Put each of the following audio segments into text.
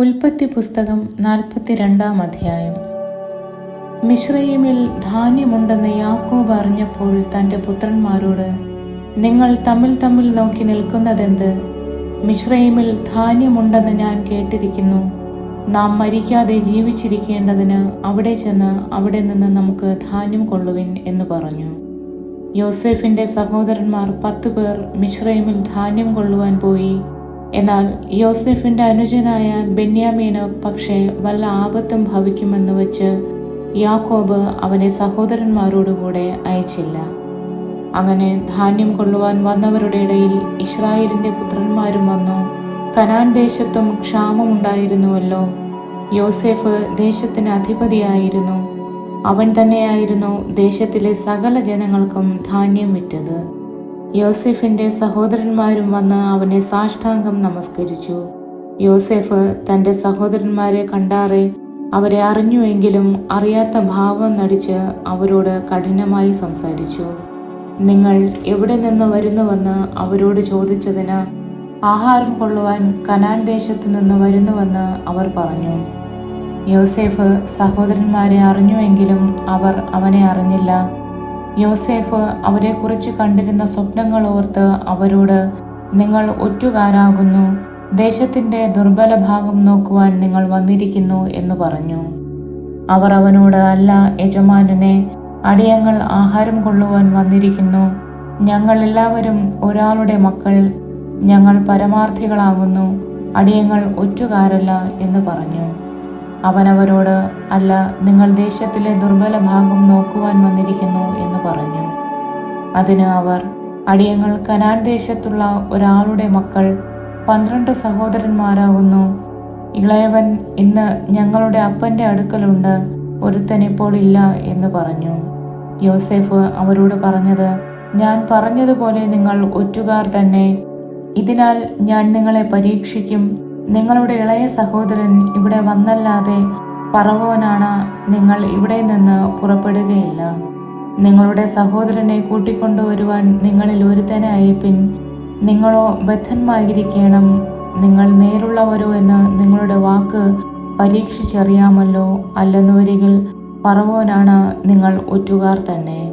ഉൽപ്പത്തി പുസ്തകം നാൽപ്പത്തിരണ്ടാം അധ്യായം. മിശ്രയിമിൽ ധാന്യമുണ്ടെന്ന് യാക്കോബ് അറിഞ്ഞപ്പോൾ തന്റെ പുത്രന്മാരോട് നിങ്ങൾ തമ്മിൽ തമ്മിൽ നോക്കി നിൽക്കുന്നതെന്ത്? മിശ്രയിമിൽ ധാന്യമുണ്ടെന്ന് ഞാൻ കേട്ടിരിക്കുന്നു. നാം മരിക്കാതെ ജീവിച്ചിരിക്കേണ്ടതിന് അവിടെ ചെന്ന് അവിടെ നിന്ന് നമുക്ക് ധാന്യം കൊള്ളുവിൻ എന്ന് പറഞ്ഞു. യോസെഫിന്റെ സഹോദരന്മാർ പത്തു പേർ മിശ്രയിമിൽ ധാന്യം കൊള്ളുവാൻ പോയി. എന്നാൽ യോസെഫിന്റെ അനുജനായ ബെന്യാമീന് പക്ഷേ വല്ല ആപത്തും ഭവിക്കുമെന്ന് വച്ച് യാക്കോബ് അവനെ സഹോദരന്മാരോടുകൂടെ അയച്ചില്ല. അങ്ങനെ ധാന്യം കൊള്ളുവാൻ വന്നവരുടെ ഇടയിൽ ഇസ്രായേലിന്റെ പുത്രന്മാരും വന്നു. കനാൻ ദേശത്തും ക്ഷാമമുണ്ടായിരുന്നുവല്ലോ യോസെഫ് ദേശത്തിന് അധിപതിയായിരുന്നു. അവൻ തന്നെയായിരുന്നു ദേശത്തിലെ സകല ജനങ്ങൾക്കും ധാന്യം വിറ്റത്. യോസെഫിന്റെ സഹോദരന്മാരും വന്ന് അവനെ സാഷ്ടാംഗം നമസ്കരിച്ചു. യോസെഫ് തന്റെ സഹോദരന്മാരെ കണ്ടാറെ അവരെ അറിഞ്ഞുവെങ്കിലും അറിയാത്ത ഭാവം നടിച്ച് അവരോട് കഠിനമായി സംസാരിച്ചു. നിങ്ങൾ എവിടെ നിന്ന് വരുന്നുവെന്ന് അവരോട് ചോദിച്ചതിന് ആഹാരം കൊള്ളുവാൻ കനാൻ ദേശത്തു നിന്ന് വരുന്നുവെന്ന് അവർ പറഞ്ഞു. യോസേഫ് സഹോദരന്മാരെ അറിഞ്ഞുവെങ്കിലും അവർ അവനെ അറിഞ്ഞില്ല. യോസേഫ് അവരെക്കുറിച്ച് കണ്ടിരുന്ന സ്വപ്നങ്ങൾ ഓർത്ത് അവരോട് നിങ്ങൾ ഒറ്റുകാരാകുന്നു. ദേശത്തിന്റെ ദുർബല ഭാഗം നോക്കുവാൻ നിങ്ങൾ വന്നിരിക്കുന്നു എന്ന് പറഞ്ഞു. അവർ അവനോട് അല്ല യജമാനനെ അടിയങ്ങൾ ആഹാരം കൊള്ളുവാൻ വന്നിരിക്കുന്നു. ഞങ്ങൾ എല്ലാവരും ഒരാളുടെ മക്കൾ. ഞങ്ങൾ പരമാർത്ഥികളാകുന്നു. അടിയങ്ങൾ ഒറ്റുകാരല്ല എന്ന് പറഞ്ഞു. അവൻ അവരോട് അല്ല നിങ്ങൾ ദേശത്തിലെ ദുർബല ഭാഗം നോക്കുവാൻ വന്നിരിക്കുന്നു എന്ന് പറഞ്ഞു. അതിന് അവർ അടിയങ്ങൾ കനാൻ ദേശത്തുള്ള ഒരാളുടെ മക്കൾ പന്ത്രണ്ട് സഹോദരന്മാരാകുന്നു. ഇളയവൻ ഇന്ന് ഞങ്ങളുടെ അപ്പന്റെ അടുക്കലുണ്ട് ഒരുത്തൻ ഇപ്പോൾ ഇല്ല എന്ന് പറഞ്ഞു. യോസെഫ് അവരോട് പറഞ്ഞത് ഞാൻ പറഞ്ഞതുപോലെ നിങ്ങൾ ഒറ്റുകാർ തന്നെ. ഇതിനാൽ ഞാൻ നിങ്ങളെ പരീക്ഷിക്കും. നിങ്ങളുടെ ഇളയ സഹോദരൻ ഇവിടെ വന്നല്ലാതെ പറവോനാണ് നിങ്ങൾ ഇവിടെ നിന്ന് പുറപ്പെടുകയില്ല. നിങ്ങളുടെ സഹോദരനെ കൂട്ടിക്കൊണ്ടുവരുവാൻ നിങ്ങളിൽ ഒരുത്തനെ അയപ്പിൻ. നിങ്ങളോ ബദ്ധന്മായിരിക്കണം. നിങ്ങൾ നേരുള്ളവരോ എന്ന് നിങ്ങളുടെ വാക്ക് പരീക്ഷിച്ചറിയാമല്ലോ. അല്ലെന്നുവരികിൽ പറവോനാണ് നിങ്ങൾ ഒറ്റുകാർ തന്നെ.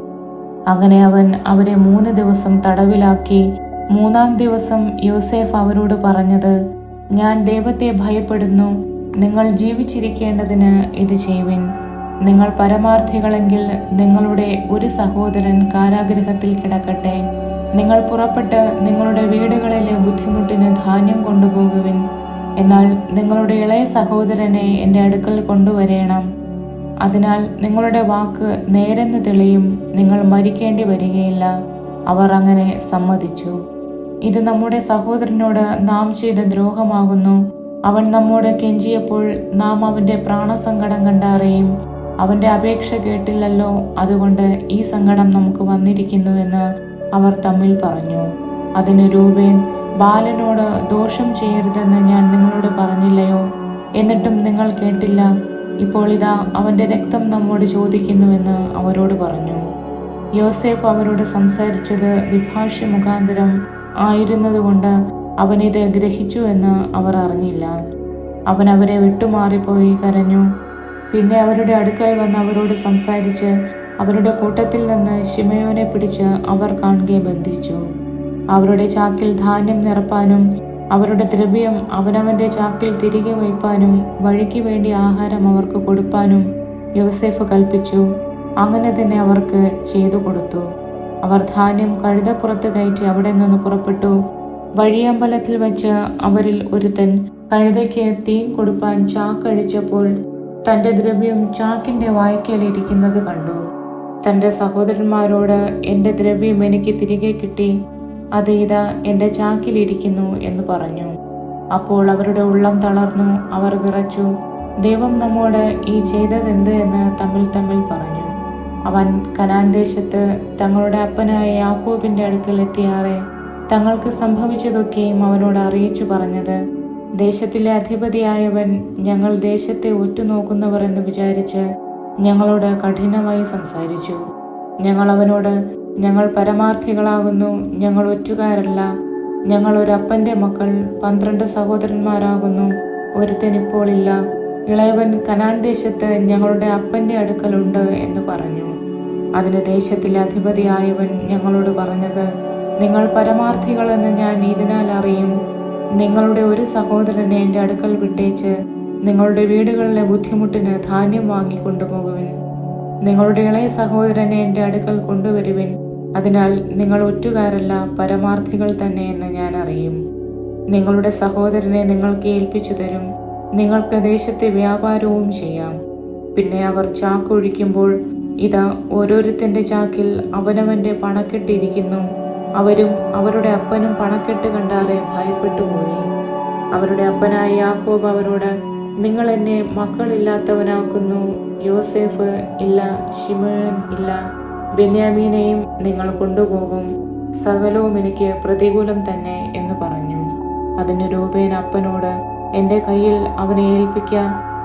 അങ്ങനെ അവൻ അവരെ മൂന്ന് ദിവസം തടവിലാക്കി മൂന്നാം ദിവസം യോസേഫ് അവരോട് പറഞ്ഞത് ഞാൻ ദൈവത്തെ ഭയപ്പെടുന്നു. നിങ്ങൾ ജീവിച്ചിരിക്കേണ്ടതിന് ഇത് ചെയ്യുവിൻ. നിങ്ങൾ പരമാർത്ഥികളെങ്കിൽ നിങ്ങളുടെ ഒരു സഹോദരൻ കാരാഗ്രഹത്തിൽ കിടക്കട്ടെ. നിങ്ങൾ പുറപ്പെട്ട് നിങ്ങളുടെ വീടുകളിലെ ബുദ്ധിമുട്ടിന് ധാന്യം കൊണ്ടുപോകുവിൻ. എന്നാൽ നിങ്ങളുടെ ഇളയ സഹോദരനെ എന്റെ അടുക്കൽ കൊണ്ടുവരേണം. അതിനാൽ നിങ്ങളുടെ വാക്ക് നേരെന്ന് തെളിയും. നിങ്ങൾ മരിക്കേണ്ടി വരികയില്ല. അവർ അങ്ങനെ സമ്മതിച്ചു. ഇത് നമ്മുടെ സഹോദരനോട് നാം ചെയ്ത ദ്രോഹമാകുന്നു. അവൻ നമ്മോട് കെഞ്ചിയപ്പോൾ നാം അവന്റെ പ്രാണസങ്കടം കണ്ടറിയും അവന്റെ അപേക്ഷ കേട്ടില്ലല്ലോ അതുകൊണ്ട് ഈ സങ്കടം നമുക്ക് വന്നിരിക്കുന്നുവെന്ന് അവർ തമ്മിൽ പറഞ്ഞു. അതിന് രൂപേൻ ബാലനോട് ദോഷം ചെയ്യരുതെന്ന് ഞാൻ നിങ്ങളോട് പറഞ്ഞില്ലയോ? എന്നിട്ടും നിങ്ങൾ കേട്ടില്ല. ഇപ്പോൾ ഇതാ അവന്റെ രക്തം നമ്മോട് ചോദിക്കുന്നുവെന്ന് അവരോട് പറഞ്ഞു. യോസേഫ് അവരോട് സംസാരിച്ചത് വിഭാഷ്യ മുഖാന്തരം ആയിരുന്നതുകൊണ്ട് അവനിത് ഗ്രഹിച്ചു എന്ന് അവർ അറിഞ്ഞില്ല. അവൻ അവരെ വിട്ടുമാറിപ്പോയി കരഞ്ഞു. പിന്നെ അവരുടെ അടുക്കൽ വന്ന് അവരോട് സംസാരിച്ച് അവരുടെ കൂട്ടത്തിൽ നിന്ന് ശിമയോനെ പിടിച്ച് അവർ കാണുകയെ ബന്ധിച്ചു. അവരുടെ ചാക്കിൽ ധാന്യം നിറപ്പാനും അവരുടെ ദ്രവ്യം അവനവന്റെ ചാക്കിൽ തിരികെ വയ്പാനും വഴിക്ക് വേണ്ടി ആഹാരം അവർക്ക് കൊടുപ്പാനും യോസേഫ് കൽപ്പിച്ചു. അങ്ങനെ തന്നെ അവർക്ക് ചെയ്തു കൊടുത്തു. അവർ ധാന്യം കഴുതപ്പുറത്ത് കയറ്റി അവിടെ നിന്ന് പുറപ്പെട്ടു. വഴിയമ്പലത്തിൽ വെച്ച് അവരിൽ ഒരുത്തൻ കഴുതയ്ക്ക് തീൻ കൊടുപ്പാൻ ചാക്കഴിച്ചപ്പോൾ തന്റെ ദ്രവ്യം ചാക്കിന്റെ വായ്ക്കലിരിക്കുന്നത് കണ്ടു. തന്റെ സഹോദരന്മാരോട് എന്റെ ദ്രവ്യം എനിക്ക് തിരികെ കിട്ടി. അത് ഇതാ എന്റെ ചാക്കിലിരിക്കുന്നു എന്ന് പറഞ്ഞു. അപ്പോൾ അവരുടെ ഉള്ളം തളർന്നു. അവർ വിറച്ചു. ദൈവം നമ്മോട് ഈ ചെയ്തതെന്ത്? എന്ന് തമ്മിൽ തമ്മിൽ പറഞ്ഞു. അവൻ കനാൻ ദേശത്ത് തങ്ങളുടെ അപ്പനായ യാക്കോബിന്റെ അടുക്കൽ എത്തിയാറെ. തങ്ങൾക്ക് സംഭവിച്ചതൊക്കെയും അവനോട് അറിയിച്ചു പറഞ്ഞത്. ദേശത്തിലെ അധിപതിയായവൻ ഞങ്ങൾ ദേശത്തെ ഉറ്റുനോക്കുന്നവർ എന്ന് വിചാരിച്ച് ഞങ്ങളോട് കഠിനമായി സംസാരിച്ചു. ഞങ്ങൾ അവനോട് ഞങ്ങൾ പരമാർത്ഥികളാകുന്നു ഞങ്ങൾ ഒറ്റുകാരല്ല. ഞങ്ങൾ ഒരു അപ്പന്റെ മക്കൾ പന്ത്രണ്ട് സഹോദരന്മാരാകുന്നു ഒരുത്തനിപ്പോളില്ല ഇളയവൻ കനാൻ ദേശത്ത് ഞങ്ങളുടെ അപ്പന്റെ അടുക്കലുണ്ട് എന്ന് പറഞ്ഞു. അതിന് ദേശത്തിലെ അധിപതിയായവൻ ഞങ്ങളോട് പറഞ്ഞത് നിങ്ങൾ പരമാർത്ഥികളെന്ന് ഞാൻ ഇതിനാൽ അറിയും. നിങ്ങളുടെ ഒരു സഹോദരനെ എന്റെ അടുക്കൽ വിട്ടേച്ച് നിങ്ങളുടെ വീടുകളിലെ ബുദ്ധിമുട്ടിന് ധാന്യം വാങ്ങിക്കൊണ്ടുപോകുവിൻ. നിങ്ങളുടെ ഇളയ സഹോദരനെ എന്റെ അടുക്കൽ കൊണ്ടുവരുവിൻ. അതിനാൽ നിങ്ങൾ ഒറ്റുകാരല്ല പരമാർത്ഥികൾ തന്നെ എന്ന് ഞാൻ അറിയും. നിങ്ങളുടെ സഹോദരനെ നിങ്ങൾക്ക് ഏൽപ്പിച്ചു തരും. നിങ്ങൾക്ക് ദേശത്തെ വ്യാപാരവും ചെയ്യാം. പിന്നെ അവർ ചാക്കൊഴിക്കുമ്പോൾ ഇതാ ഓരോരുത്തന്റെ ചാക്കിൽ അവനവന്റെ പണക്കെട്ടിരിക്കുന്നു. അവരും അവരുടെ അപ്പനും പണക്കെട്ട് കണ്ടാറെ ഭയപ്പെട്ടുപോയി. അവരുടെ അപ്പനായ യാക്കോബ് അവരോട് നിങ്ങൾ എന്നെ മക്കളില്ലാത്തവനാക്കുന്നു. യോസെഫ് ഇല്ല ഷിമേൻ ഇല്ല ബെന്യാമീനെയും നിങ്ങൾ കൊണ്ടുപോകും. സകലവും എനിക്ക് പ്രതികൂലം തന്നെ എന്ന് പറഞ്ഞു. അതിന് രൂപേൻ അപ്പനോട് എന്റെ കയ്യിൽ അവനെ ഏൽപ്പിക്ക.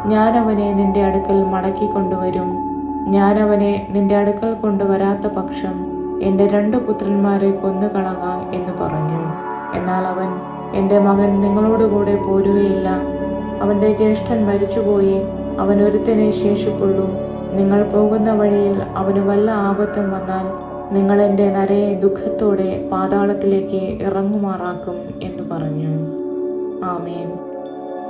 ഞാൻ അവനെ നിന്റെ അടുക്കൽ മടക്കി കൊണ്ടുവരും. ഞാൻ അവനെ നിന്റെ അടുക്കൽ കൊണ്ടുവരാത്ത പക്ഷം എന്റെ രണ്ടു പുത്രന്മാരെ കൊന്നുകളക എന്ന് പറഞ്ഞു. എന്നാൽ അവൻ എന്റെ മകൻ നിങ്ങളോടുകൂടെ പോരുകയില്ല. അവന്റെ ജ്യേഷ്ഠൻ മരിച്ചുപോയി. അവൻ ഒരുത്തനെ ശേഷിപ്പുള്ളൂ. നിങ്ങൾ പോകുന്ന വഴിയിൽ അവന് വല്ല ആപത്തും വന്നാൽ നിങ്ങൾ എന്റെ നരയെ ദുഃഖത്തോടെ പാതാളത്തിലേക്ക് ഇറങ്ങുമാറാക്കും എന്ന് പറഞ്ഞു. ആമേൻ.